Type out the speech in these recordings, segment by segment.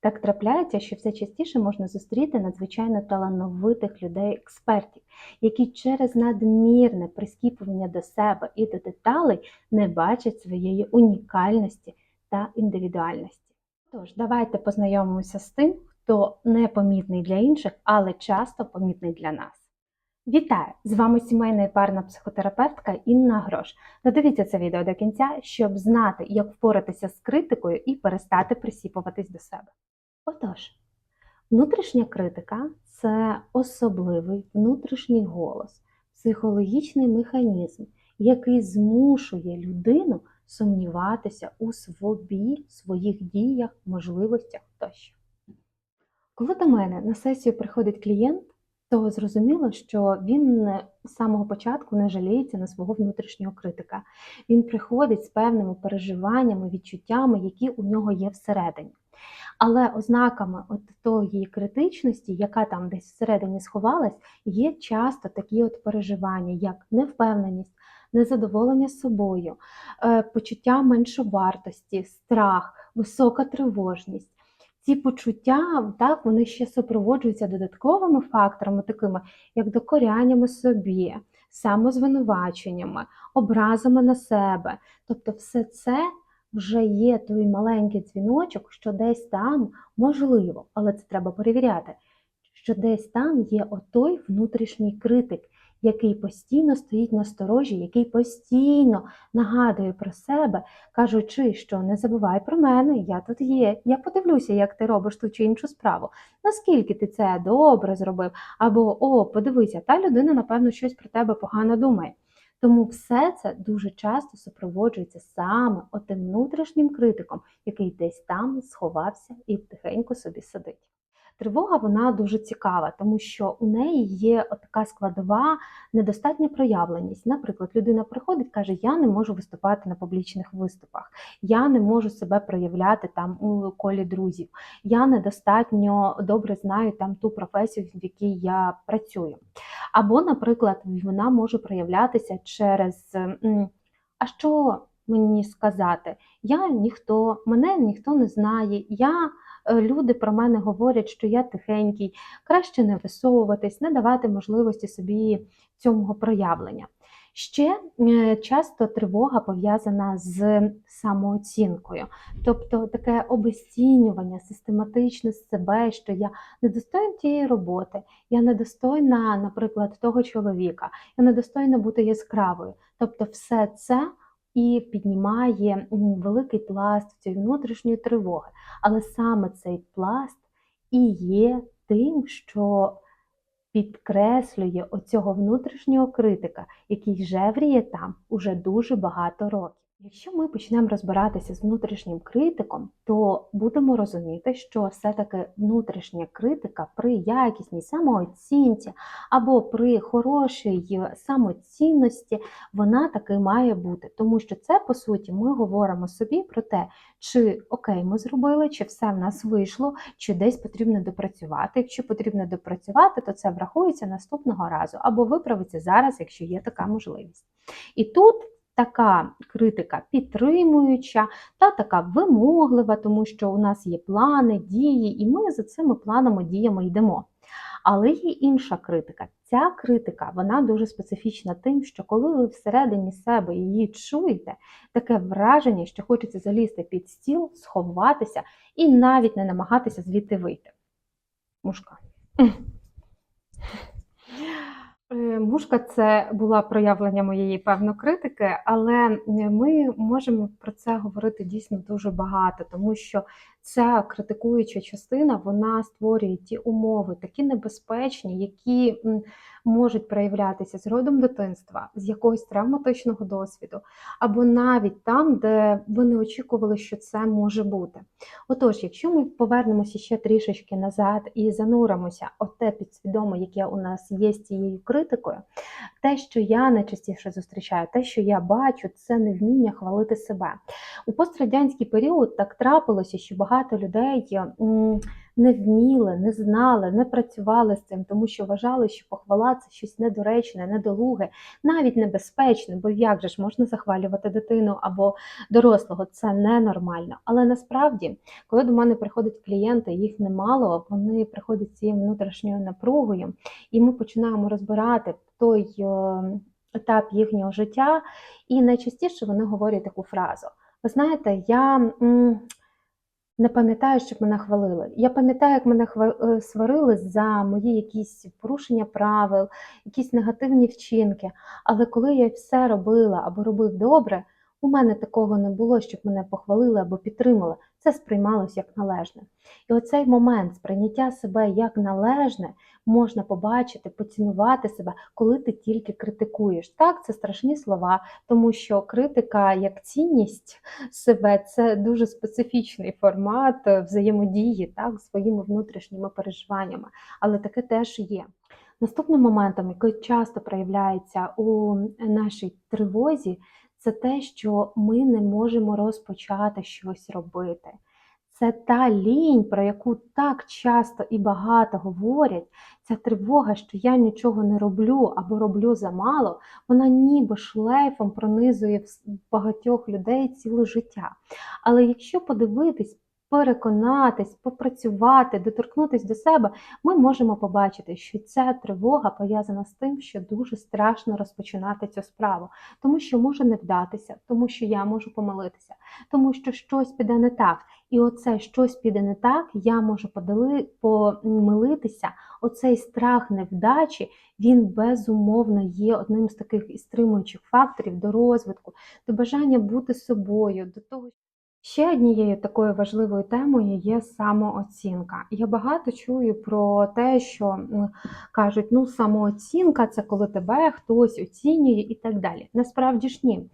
Так трапляється, що все частіше можна зустріти надзвичайно талановитих людей-експертів, які через надмірне прискіпування до себе і до деталей не бачать своєї унікальності та індивідуальності. Тож, давайте познайомимося з тим, хто непомітний для інших, але часто помітний для нас. Вітаю! З вами сімейна і парна психотерапевтка Інна Грош. Додивіться це відео до кінця, щоб знати, як впоратися з критикою і перестати присіпуватись до себе. Отож, внутрішня критика це особливий внутрішній голос, психологічний механізм, який змушує людину сумніватися у собі, своїх діях, можливостях тощо. Коли до мене на сесію приходить клієнт, то зрозуміло, що він з самого початку не жаліється на свого внутрішнього критика. Він приходить з певними переживаннями, відчуттями, які у нього є всередині. Але ознаками от тої критичності, яка там десь всередині сховалась, є часто такі от переживання, як невпевненість, незадоволення собою, е, почуття меншовартості, страх, висока тривожність. Ці почуття так, вони ще супроводжуються додатковими факторами, такими як докоряннями собі, самозвинуваченнями, образами на себе. Тобто, все це вже є той маленький дзвіночок, що десь там можливо, але це треба перевіряти, що десь там є отой внутрішній критик, який постійно стоїть на сторожі, який постійно нагадує про себе, кажучи, що не забувай про мене, я тут є, я подивлюся, як ти робиш ту чи іншу справу, наскільки ти це добре зробив, або о, подивися, та людина, напевно, щось про тебе погано думає. Тому все це дуже часто супроводжується саме отим внутрішнім критиком, який десь там сховався і тихенько собі сидить. Тривога вона дуже цікава, тому що у неї є така складова недостатня проявленість. Наприклад, людина приходить, каже: Я не можу виступати на публічних виступах, я не можу себе проявляти там у колі друзів, я недостатньо добре знаю там ту професію, в якій я працюю. Або, наприклад, вона може проявлятися через а що мені сказати? Я ніхто, мене ніхто не знає. я люди про мене говорять, що я тихенький, краще не висовуватись, не давати можливості собі цього проявлення. Ще е, часто тривога пов'язана з самооцінкою, тобто таке обесцінювання, систематичне себе, що я недостойна тієї роботи, я недостойна, наприклад, того чоловіка, я недостойна бути яскравою. Тобто, все це і піднімає великий пласт цієї внутрішньої тривоги. Але саме цей пласт і є тим, що підкреслює оцього внутрішнього критика, який жевріє там уже дуже багато років. Якщо ми почнемо розбиратися з внутрішнім критиком, то будемо розуміти, що все-таки внутрішня критика при якісній самооцінці або при хорошій самоцінності, вона таки має бути. Тому що це, по суті, ми говоримо собі про те, чи окей, ми зробили, чи все в нас вийшло, чи десь потрібно допрацювати. Якщо потрібно допрацювати, то це врахується наступного разу, або виправиться зараз, якщо є така можливість. І тут така критика підтримуюча та така вимоглива, тому що у нас є плани, дії, і ми за цими планами, діями йдемо. Але є інша критика. Ця критика вона дуже специфічна тим, що коли ви всередині себе її чуєте, таке враження, що хочеться залізти під стіл, сховатися і навіть не намагатися звідти вийти. Мушка. Е, мушка це була проявлення моєї певно критики, але ми можемо про це говорити дійсно дуже багато, тому що ця критикуюча частина вона створює ті умови, такі небезпечні, які можуть проявлятися з родом дитинства, з якогось травматичного досвіду, або навіть там, де ви не очікували, що це може бути. Отож, якщо ми повернемося ще трішечки назад і зануримося от те підсвідоме, яке у нас є з цією критикою, те, що я найчастіше зустрічаю, те, що я бачу, це невміння хвалити себе. У пострадянський період так трапилося, що багато людей не вміли, не знали, не працювали з цим, тому що вважали, що похвала це щось недоречне, недолуге, навіть небезпечне, бо як же ж можна захвалювати дитину або дорослого, це ненормально. Але насправді, коли до мене приходять клієнти, їх немало, вони приходять з цією внутрішньою напругою, і ми починаємо розбирати той е, етап їхнього життя, і найчастіше вони говорять таку фразу: ви знаєте, я. Не пам'ятаю, щоб мене хвалили. Я пам'ятаю, як мене е, сварили за мої якісь порушення правил, якісь негативні вчинки. Але коли я все робила або робив добре, у мене такого не було, щоб мене похвалили або підтримали. Це сприймалось як належне. І оцей момент сприйняття себе як належне можна побачити, поцінувати себе, коли ти тільки критикуєш. Так, це страшні слова, тому що критика як цінність себе це дуже специфічний формат взаємодії так, своїми внутрішніми переживаннями, але таке теж є. Наступним моментом, який часто проявляється у нашій тривозі, це те, що ми не можемо розпочати щось робити. Це та лінь, про яку так часто і багато говорять, ця тривога, що я нічого не роблю або роблю замало, вона ніби шлейфом пронизує багатьох людей ціле життя. Але якщо подивитись, переконатись, попрацювати, доторкнутись до себе, ми можемо побачити, що ця тривога пов'язана з тим, що дуже страшно розпочинати цю справу, тому що може не вдатися, тому що я можу помилитися, тому що щось піде не так. І оце щось піде не так, я можу подали, помилитися. Оцей страх невдачі, він безумовно є одним з таких стримуючих факторів до розвитку, до бажання бути собою, до того. Ще однією такою важливою темою є самооцінка. Я багато чую про те, що кажуть, ну самооцінка це коли тебе хтось оцінює і так далі. Насправді ж ні.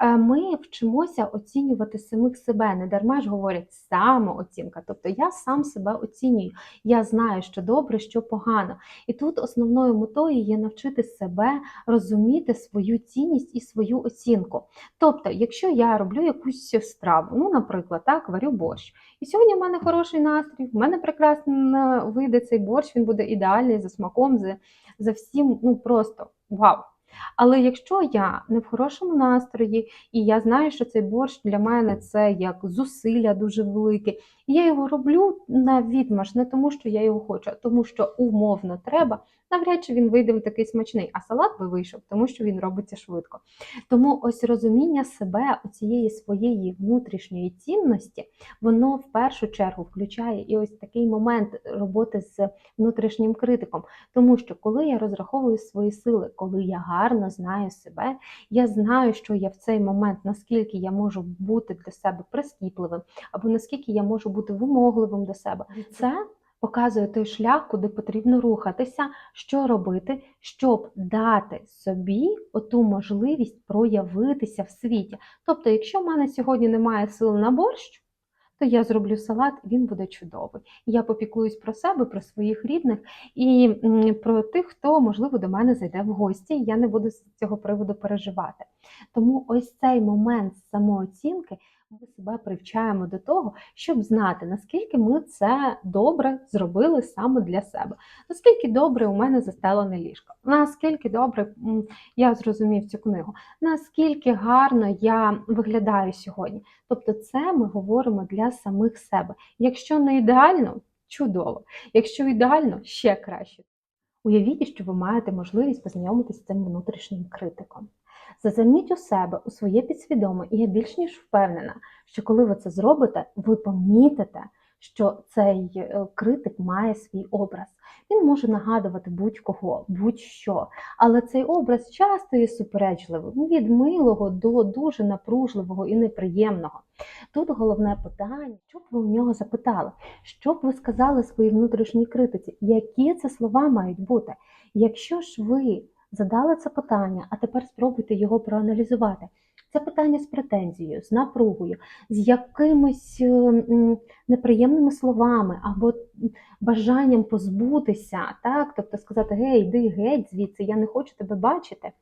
Е, Ми вчимося оцінювати самих себе. Не дарма ж говорять самооцінка. Тобто я сам себе оцінюю. Я знаю, що добре, що погано. І тут основною метою є навчити себе розуміти свою цінність і свою оцінку. Тобто, якщо я роблю якусь страву, ну, наприклад, так, варю борщ, і сьогодні в мене хороший настрій, в мене прекрасно вийде цей борщ, він буде ідеальний за смаком, за, за всім, ну просто вау. Але якщо я не в хорошому настрої, і я знаю, що цей борщ для мене це як зусилля дуже велике, і я його роблю на відмаш, не тому, що я його хочу, а тому, що умовно треба, навряд чи він вийде в такий смачний, а салат би вийшов, тому що він робиться швидко. Тому ось розуміння себе, цієї своєї внутрішньої цінності, воно в першу чергу включає і ось такий момент роботи з внутрішнім критиком. Тому що коли я розраховую свої сили, коли я гарно знаю себе, я знаю, що я в цей момент, наскільки я можу бути для себе прискіпливим, або наскільки я можу бути вимогливим до себе. Це показує той шлях, куди потрібно рухатися, що робити, щоб дати собі оту можливість проявитися в світі. Тобто, якщо в мене сьогодні немає сил на борщ, то я зроблю салат, він буде чудовий. Я попіклуюсь про себе, про своїх рідних і про тих, хто, можливо, до мене зайде в гості, я не буду з цього приводу переживати. Тому ось цей момент самооцінки ми себе привчаємо до того, щоб знати, наскільки ми це добре зробили саме для себе. Наскільки добре у мене застелене ліжко, наскільки добре я зрозумів цю книгу, наскільки гарно я виглядаю сьогодні. Тобто, це ми говоримо для самих себе. Якщо не ідеально, чудово. Якщо ідеально, ще краще. Уявіть, що ви маєте можливість познайомитися з цим внутрішнім критиком. Зазирніть у себе, у своє підсвідоме, і я більш ніж впевнена, що коли ви це зробите, ви помітите, що цей е, критик має свій образ. Він може нагадувати будь-кого, будь-що. Але цей образ часто є суперечливим від милого до дуже напружливого і неприємного. Тут головне питання, що б ви у нього запитали, що б ви сказали своїй внутрішній критиці, які це слова мають бути. Якщо ж ви задали це питання, а тепер спробуйте його проаналізувати. Це питання з претензією, з напругою, з якимось е, м, неприємними словами або бажанням позбутися, так, тобто сказати, гей, йди геть звідси, я не хочу тебе бачити.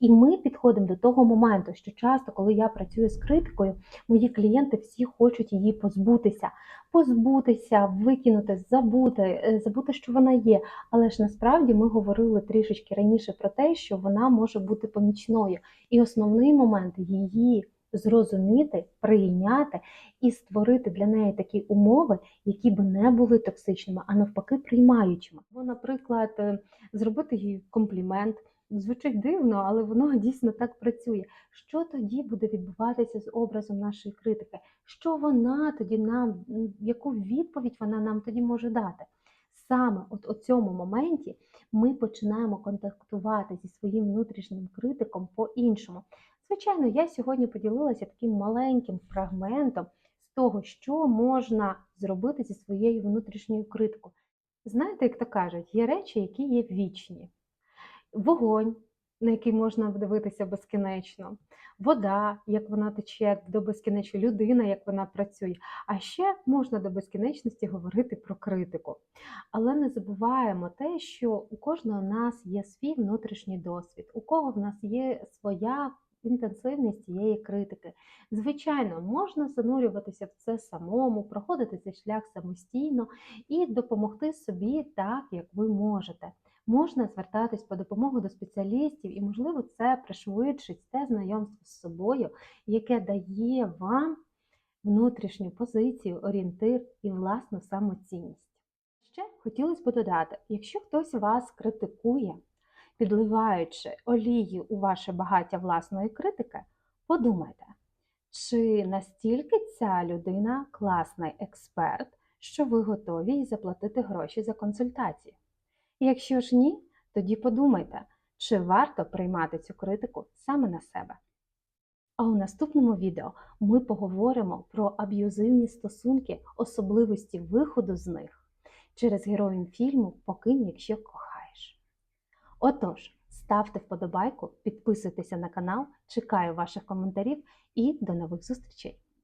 І ми підходимо до того моменту, що часто, коли я працюю з критикою, мої клієнти всі хочуть її позбутися, позбутися, викинути, забути, е, забути, що вона є. Але ж насправді ми говорили трішечки раніше про те, що вона може бути помічною. І основний момент її зрозуміти, прийняти і створити для неї такі умови, які би не були токсичними, а навпаки, приймаючими. Бо, наприклад, е, зробити їй комплімент. Звучить дивно, але воно дійсно так працює. Що тоді буде відбуватися з образом нашої критики? Що вона тоді нам, яку відповідь вона нам тоді може дати? Саме от у цьому моменті ми починаємо контактувати зі своїм внутрішнім критиком по-іншому. Звичайно, я сьогодні поділилася таким маленьким фрагментом з того, що можна зробити зі своєю внутрішньою критикою. Знаєте, як то кажуть, є речі, які є вічні. Вогонь, на який можна дивитися безкінечно, вода, як вона тече до безкінечної, людина, як вона працює. А ще можна до безкінечності говорити про критику. Але не забуваємо те, що у кожного з нас є свій внутрішній досвід, у кого в нас є своя інтенсивність цієї критики. Звичайно, можна занурюватися в це самому, проходити цей шлях самостійно і допомогти собі так, як ви можете. Можна звертатись по допомогу до спеціалістів, і, можливо, це пришвидшить те знайомство з собою, яке дає вам внутрішню позицію, орієнтир і власну самоцінність. Ще хотілося б додати, якщо хтось вас критикує, підливаючи олію у ваше багаття власної критики, подумайте, чи настільки ця людина класний експерт, що ви готові їй заплатити гроші за консультацію? Якщо ж ні, тоді подумайте, чи варто приймати цю критику саме на себе. А у наступному відео ми поговоримо про аб'юзивні стосунки, особливості виходу з них через героїв фільму Покинь, якщо кохаєш. Отож, ставте вподобайку, підписуйтеся на канал, чекаю ваших коментарів і до нових зустрічей!